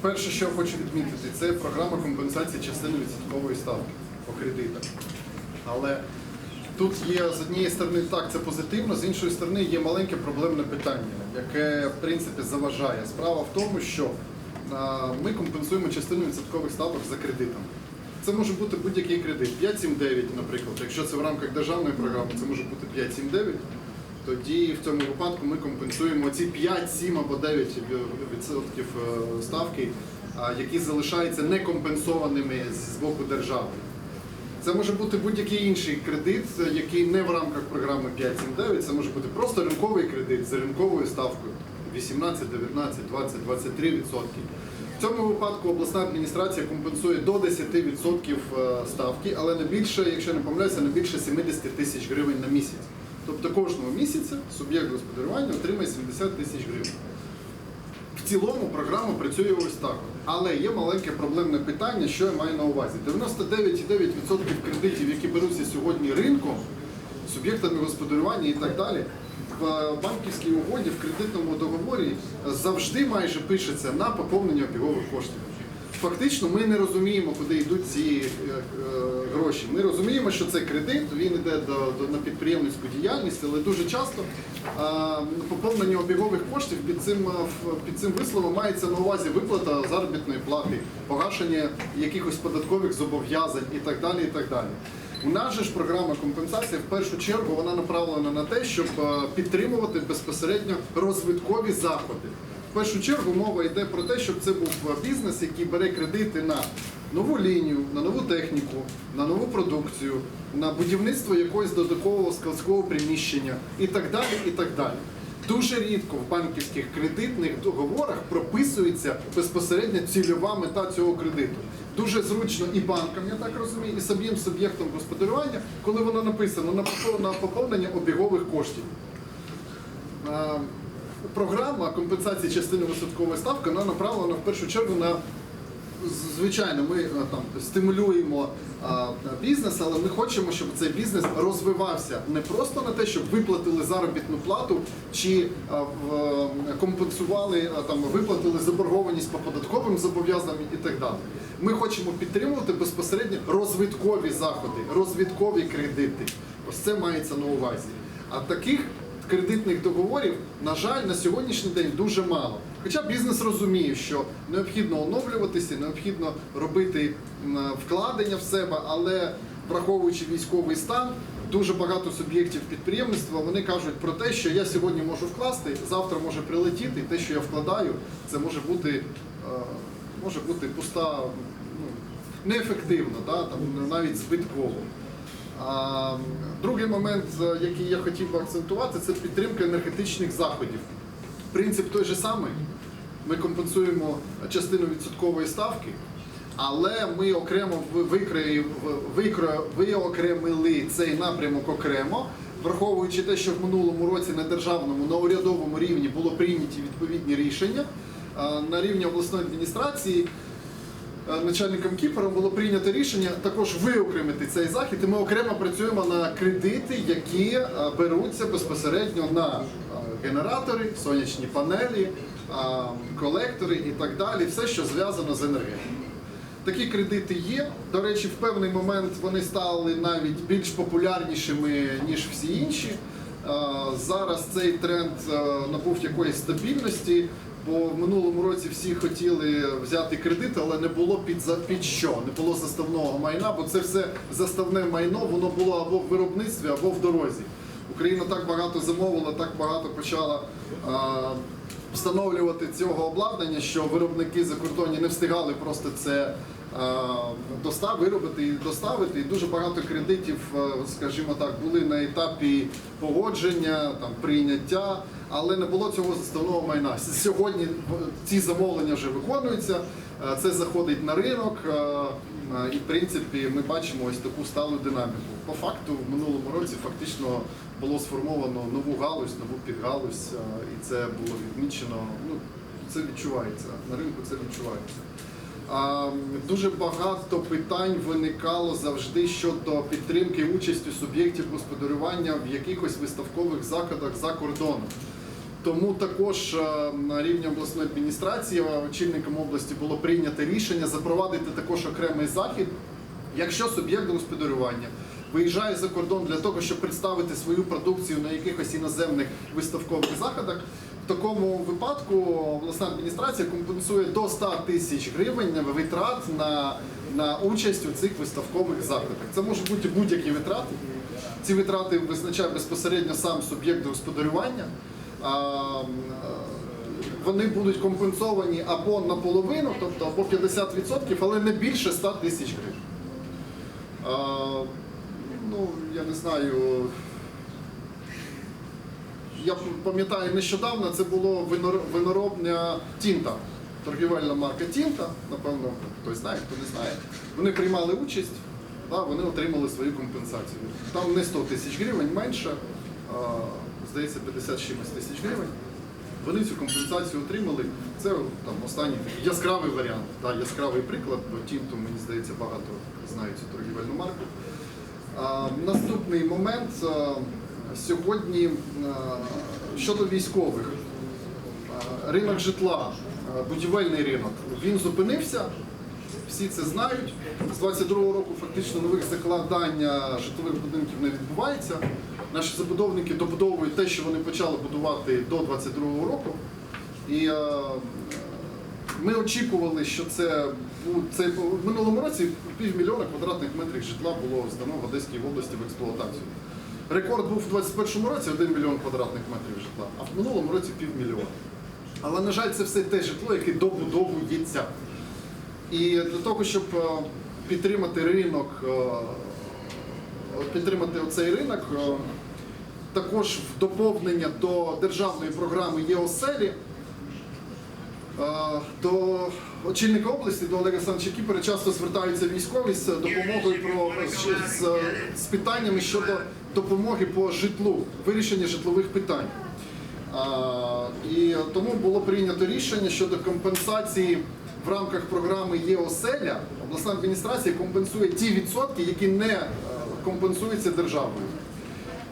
Перше, що я хочу відмітити, це програма компенсації частини відсоткової ставки по кредитах. Але тут є з однієї сторони так, це позитивно, з іншої сторони є маленьке проблемне питання, яке в принципі заважає. Справа в тому, що ми компенсуємо частину відсоткових ставок за кредитом. Це може бути будь-який кредит. 5-7-9, наприклад. Якщо це в рамках державної програми, це може бути 5-7-9. Тоді в цьому випадку ми компенсуємо ці 5, 7 або 9 відсотків е, ставки, які залишаються некомпенсованими з боку держави. Це може бути будь-який інший кредит, який не в рамках програми 5.7.9, це може бути просто ринковий кредит з ринковою ставкою 18, 19, 20, 23 відсотки. В цьому випадку обласна адміністрація компенсує до 10 відсотків е, ставки, але не більше, якщо не помиляюся, не більше 70 тисяч гривень на місяць. Тобто кожного місяця суб'єкт господарювання отримає 70 тисяч гривень. В цілому програма працює ось так. Але є маленьке проблемне питання, що я маю на увазі. 99,9% кредитів, які беруться сьогодні ринком, суб'єктами господарювання і так далі, в банківській угоді, в кредитному договорі завжди майже пишеться на поповнення обігових коштів. Фактично, ми не розуміємо, куди йдуть ці е, е, гроші. Ми розуміємо, що це кредит, він йде до, до на підприємницьку діяльність, але дуже часто е, поповнення обігових коштів під цим під цим висловом мається на увазі виплата заробітної плати, погашення якихось податкових зобов'язань і так далі. І так далі. У нас же ж програма компенсації в першу чергу вона направлена на те, щоб підтримувати безпосередньо розвиткові заходи. В першу чергу мова йде про те, щоб це був бізнес, який бере кредити на нову лінію, на нову техніку, на нову продукцію, на будівництво якогось додаткового складського приміщення і так далі. і так далі. Дуже рідко в банківських кредитних договорах прописується безпосередньо цільова мета цього кредиту. Дуже зручно і банкам, я так розумію, і самим суб'єктам господарювання, коли воно написано на поповнення обігових коштів. Е, Програма компенсації частини висадкової ставки вона направлена в першу чергу на звичайно, ми е, там стимулюємо а, бізнес, але ми хочемо, щоб цей бізнес розвивався не просто на те, щоб виплатили заробітну плату чи а, в, е, компенсували а, там виплатили заборгованість по податковим зобов'язанням і так далі. Ми хочемо підтримувати безпосередньо розвиткові заходи, розвиткові кредити. Ось це мається на увазі. А таких кредитних договорів, на жаль, на сьогоднішній день дуже мало. Хоча бізнес розуміє, що необхідно оновлюватися, необхідно робити вкладення в себе, але враховуючи військовий стан, дуже багато суб'єктів підприємництва вони кажуть про те, що я сьогодні можу вкласти, завтра може прилетіти, і те, що я вкладаю, це може бути, е, може бути пуста, ну, неефективно, да, там, навіть збитково. Другий момент, який я хотів би акцентувати, це підтримка енергетичних заходів. Принцип той же самий. Ми компенсуємо частину відсоткової ставки, але ми окремо виокремили цей напрямок окремо, враховуючи те, що в минулому році на державному, на урядовому рівні було прийняті відповідні рішення. На рівні обласної адміністрації начальником Кіпера було прийнято рішення також виокремити цей захід, і ми окремо працюємо на кредити, які е, беруться безпосередньо на е, генератори, сонячні панелі, е, колектори і так далі, все, що зв'язано з енергетикою. Такі кредити є. До речі, в певний момент вони стали навіть більш популярнішими, ніж всі інші. Е, Зараз цей тренд е, набув якоїсь стабільності, бо в минулому році всі хотіли взяти кредит, але не було під, під що, не було заставного майна, бо це все заставне майно, воно було або в виробництві, або в дорозі. Україна так багато замовила, так багато почала е, встановлювати цього обладнання, що виробники за кордоні не встигали просто це достав, виробити і доставити. І дуже багато кредитів, е, скажімо так, були на етапі погодження, там прийняття, але не було цього заставного майна. Сьогодні ці замовлення вже виконуються. е, Це заходить на ринок, е, е, і в принципі ми бачимо ось таку сталу динаміку. По факту в минулому році фактично було сформовано нову галузь, нову підгалузь, і це було відмічено. Ну це відчувається на ринку. Це відчувається. Дуже багато питань виникало завжди щодо підтримки участі суб'єктів господарювання в якихось виставкових заходах за кордоном. Тому також е, на рівні обласної адміністрації е, очільником області було прийнято рішення запровадити також окремий захід, якщо суб'єкт господарювання виїжджає за кордон для того, щоб представити свою продукцію на якихось іноземних виставкових заходах. В такому випадку обласна адміністрація компенсує до 100 тисяч гривень витрат на, на участь у цих виставкових заходах. Це можуть бути будь-які витрати. Ці витрати визначає безпосередньо сам суб'єкт господарювання. Е, Вони будуть компенсовані або наполовину, тобто або 50%, але не більше 100 тисяч гривень. Ну, я не знаю. Я пам'ятаю нещодавно, це було винор- виноробня Тінта. Торгівельна марка Тінта, напевно, хтось знає, хто не знає. Вони приймали участь, да, вони отримали свою компенсацію. Там не 100 тисяч гривень, менше, здається, 50 чимось тисяч гривень. Вони цю компенсацію отримали. Це там останній яскравий варіант, да, яскравий приклад, бо Тінту, мені здається, багато знають цю торгівельну марку. А, Наступний момент а, сьогодні а, щодо військових. Ринок житла, будівельний ринок, він зупинився. Всі це знають. З 22-го року фактично нових закладання житлових будинків не відбувається. Наші забудовники добудовують те, що вони почали будувати до 22-го року. І е, ми очікували, що це, це в минулому році півмільйона квадратних метрів житла було здано в Одеській області в експлуатацію. Рекорд був у 2021 році 1 мільйон квадратних метрів житла, а в минулому році півмільйона. Але, на жаль, це все те житло, яке добудовується. І для того, щоб е, підтримати ринок, е, підтримати оцей ринок, також в доповнення до державної програми ЄОСЕЛі е, до очільника області, до Олега Олександровича Кіпера часто звертаються військові з допомогою про з, з, питаннями щодо допомоги по житлу, вирішення житлових питань. А, І тому було прийнято рішення щодо компенсації в рамках програми ЄОСЕЛЯ. Обласна адміністрація компенсує ті відсотки, які не е, компенсуються державою.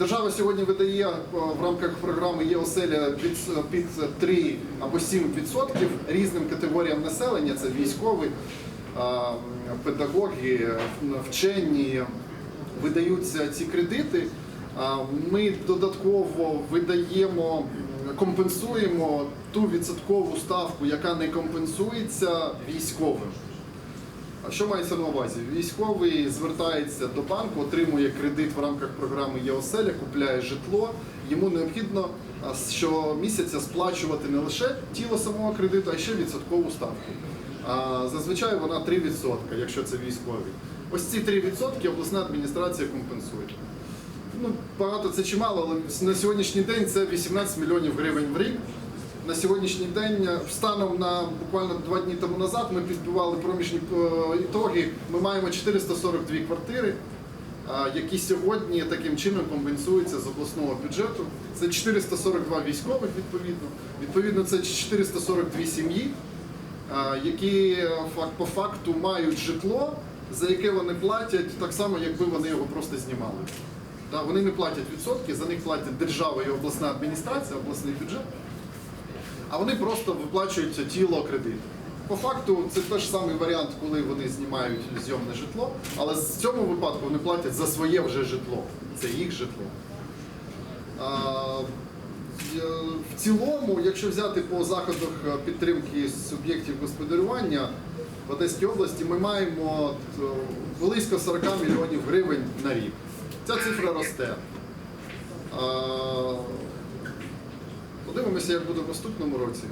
Держава сьогодні видає е, в рамках програми ЄОСЕЛЯ під, під 3 або 7 відсотків різним категоріям населення. Це військові, педагоги, вчені, видаються ці кредити. Ми додатково видаємо, компенсуємо ту відсоткову ставку, яка не компенсується військовим. А що мається на увазі? Військовий звертається до банку, отримує кредит в рамках програми ЄОСЕЛЯ, купляє житло. Йому необхідно щомісяця сплачувати не лише тіло самого кредиту, а ще відсоткову ставку. Зазвичай вона 3%, якщо це військовий. Ось ці 3% обласна адміністрація компенсує. Ну, багато це чимало, але на сьогоднішній день це 18 мільйонів гривень в рік. На сьогоднішній день, е, станом на буквально два дні тому назад, ми підбивали проміжні е, ітоги. Ми маємо 442 квартири, е, які сьогодні таким чином компенсуються з обласного бюджету. Це 442 військових відповідно. Відповідно, це 442 сім'ї, які по факту мають житло, за яке вони платять так само, якби вони його просто знімали. Вони не платять відсотки, за них платять держава і обласна адміністрація, обласний бюджет, а вони просто виплачують тіло кредиту. По факту це теж самий варіант, коли вони знімають зйомне житло, але в цьому випадку вони платять за своє вже житло. Це їх житло. В цілому, якщо взяти по заходах е, підтримки суб'єктів господарювання в Одеській області, ми маємо е, близько 40 мільйонів гривень на рік. Ця цифра росте. Подивимося, як буде в наступному році.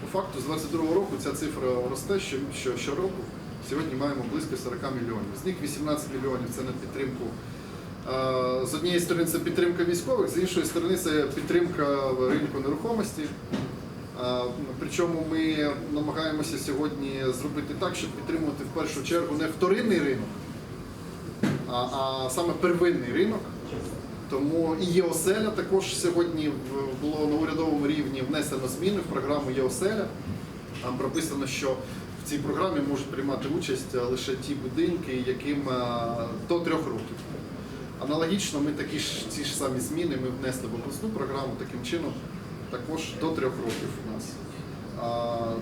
По факту, з 22-го року ця цифра росте що, що, щороку. Сьогодні маємо близько 40 мільйонів. З них 18 мільйонів це на підтримку. З однієї сторони це підтримка військових, з іншої сторони це підтримка ринку нерухомості. Причому ми намагаємося сьогодні зробити так, щоб підтримувати в першу чергу не вторинний ринок, а саме первинний ринок. Тому і ЄОСЕЛЯ також сьогодні було на урядовому рівні внесено зміни в програму ЄОСЕЛЯ. Там прописано, що в цій програмі можуть приймати участь е, лише ті будинки, яким е, до трьох років. Аналогічно, ми такі ж ці ж самі зміни ми внесли в обласну програму таким чином. також до трьох років у нас.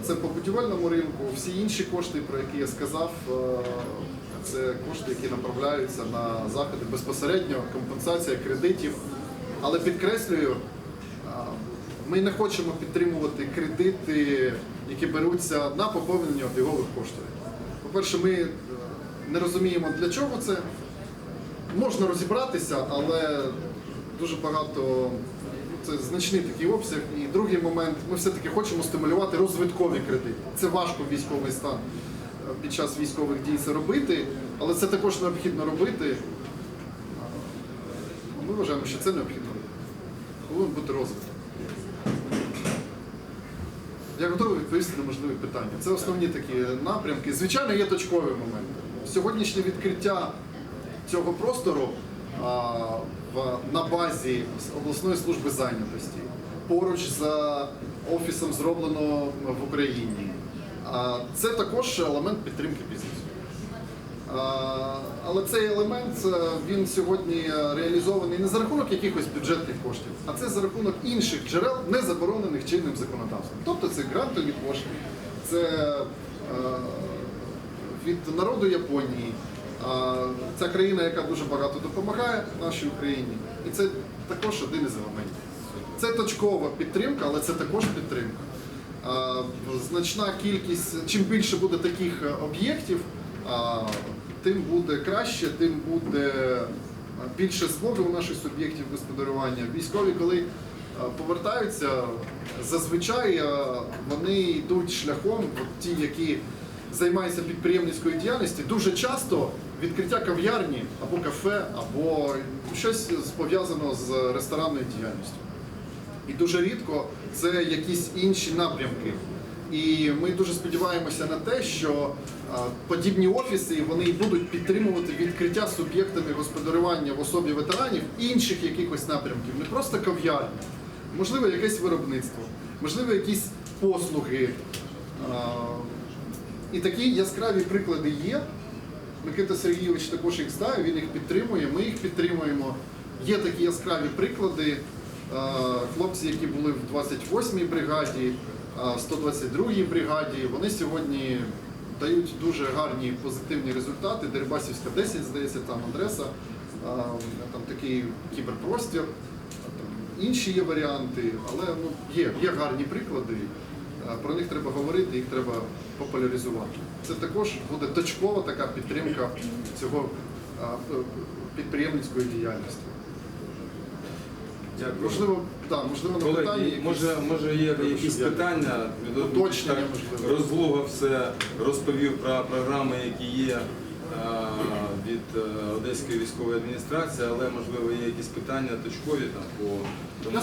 Це по будівельному ринку. Всі інші кошти, про які я сказав, е, це кошти, які направляються на заходи безпосередньо, компенсація кредитів. Але підкреслюю, ми не хочемо підтримувати кредити, які беруться на поповнення обігових коштів. По-перше, ми е, не розуміємо, для чого це. Можна розібратися, але дуже багато це значний такий обсяг. І другий момент, ми все-таки хочемо стимулювати розвиткові кредити. Це важко військовий стан під час військових дій це робити, але це також необхідно робити. Ми вважаємо, що це необхідно. Повинен бути розвиток. Я готовий відповісти на можливі питання. Це основні такі напрямки. Звичайно, є точкові моменти. Сьогоднішнє відкриття цього простору а, в, на базі обласної служби зайнятості поруч з офісом зроблено в Україні. Це також елемент підтримки бізнесу. Але цей елемент е, він сьогодні реалізований не за рахунок якихось бюджетних коштів, а це за рахунок інших джерел, не заборонених чинним законодавством. Тобто це грантові кошти, це е, від народу Японії. Ця країна, яка дуже багато допомагає нашій Україні, і це також один із елементів. Це точкова підтримка, але це також підтримка. А, Значна кількість, чим більше буде таких е, об'єктів, тим буде краще, тим буде е, більше змоги у наших суб'єктів господарювання. Військові, коли е, повертаються, зазвичай е, вони йдуть шляхом, ті, які займаються підприємницькою діяльністю, дуже часто відкриття кав'ярні або кафе, або щось пов'язано з ресторанною діяльністю. І дуже рідко це якісь інші напрямки. І ми дуже сподіваємося на те, що подібні офіси вони будуть підтримувати відкриття суб'єктами господарювання в особі ветеранів інших якихось напрямків, не просто кав'ярні, можливо, якесь виробництво, можливо, якісь послуги. І такі яскраві приклади є. Микита Сергійович також їх знає, він їх підтримує, ми їх підтримуємо. Є такі яскраві приклади. Е, Хлопці, які були в 28-й бригаді, е, 122-й бригаді, вони сьогодні дають дуже гарні позитивні результати. Дерибасівська 10, здається, там адреса, е, там такий кіберпростір, там інші є варіанти, але ну, є, є гарні приклади. Е, Про них треба говорити, їх треба популяризувати. Це також буде точкова така підтримка цього е, підприємницької діяльності. Дякую. Можливо, так, можливо, на питання. Колеги, якісь- може, може є Треба, якісь щоб я- питання? Уточнення, Так, можливо. Розлога все розповів про програми, які є е, від е, Одеської військової адміністрації, але можливо є якісь питання точкові там по тому. Я